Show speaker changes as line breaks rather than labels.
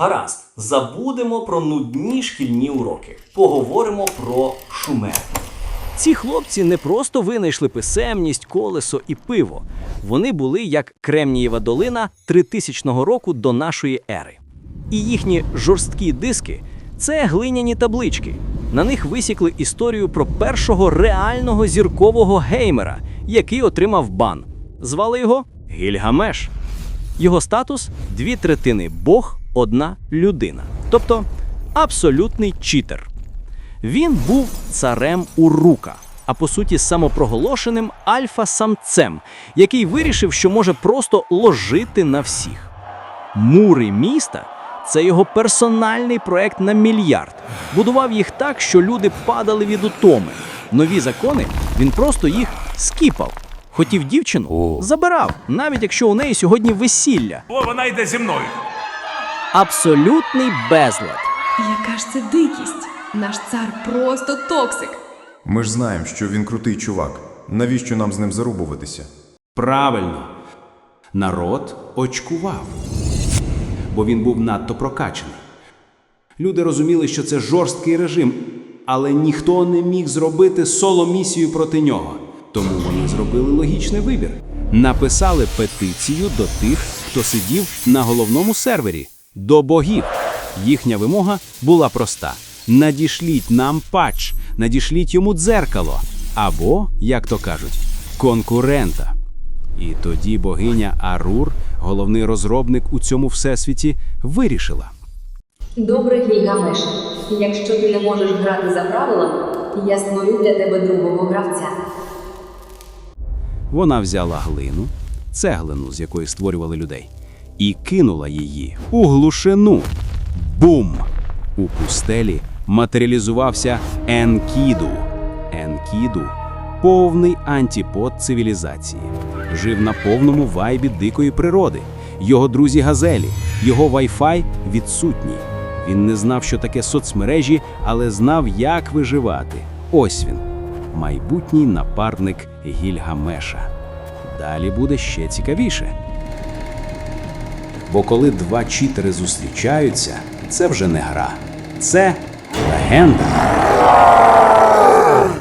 Гаразд, забудемо про нудні шкільні уроки. Поговоримо про шумер. Ці хлопці не просто винайшли писемність, колесо і пиво. Вони були як Кремнієва долина 3000 року до нашої ери. І їхні жорсткі диски це глиняні таблички. На них висікли історію про першого реального зіркового геймера, який отримав бан. Звали його Гільгамеш. Його статус дві третини Бог, одна людина. Тобто абсолютний читер. Він був царем Урука, а по суті самопроголошеним альфа-самцем, який вирішив, що може просто ложити на всіх. Мури міста це його персональний проект на мільярд. Будував їх так, що люди падали від утоми. Нові закони він просто їх скіпав. Хотів дівчину, забирав, навіть якщо у неї сьогодні весілля.
О, вона йде зі мною.
Абсолютний безлад.
Яка ж це дикість? Наш цар просто токсик.
Ми ж знаємо, що він крутий чувак. Навіщо нам з ним зарубуватися?
Правильно, народ очкував, бо він був надто прокачаний. Люди розуміли, що це жорсткий режим, але ніхто не міг зробити соло-місію проти нього. Тому вони зробили логічний вибір. Написали петицію до тих, хто сидів на головному сервері, до богів. Їхня вимога була проста: надішліть нам патч, надішліть йому дзеркало, або, як то кажуть, конкурента. І тоді богиня Арур, головний розробник у цьому всесвіті, вирішила.
Добре, Гільгамеш. Якщо ти не можеш грати за правилами, я створю для тебе другого гравця.
Вона взяла глину, цеглину, з якої створювали людей, і кинула її у глушину. Бум! У пустелі матеріалізувався Енкіду. Енкіду повний антипод цивілізації. Жив на повному вайбі дикої природи. Його друзі газелі, його вайфай відсутній. Він не знав, що таке соцмережі, але знав, як виживати. Ось він, майбутній напарник Гільгамеша. Далі буде ще цікавіше. Бо коли два читери зустрічаються, це вже не гра, це легенда.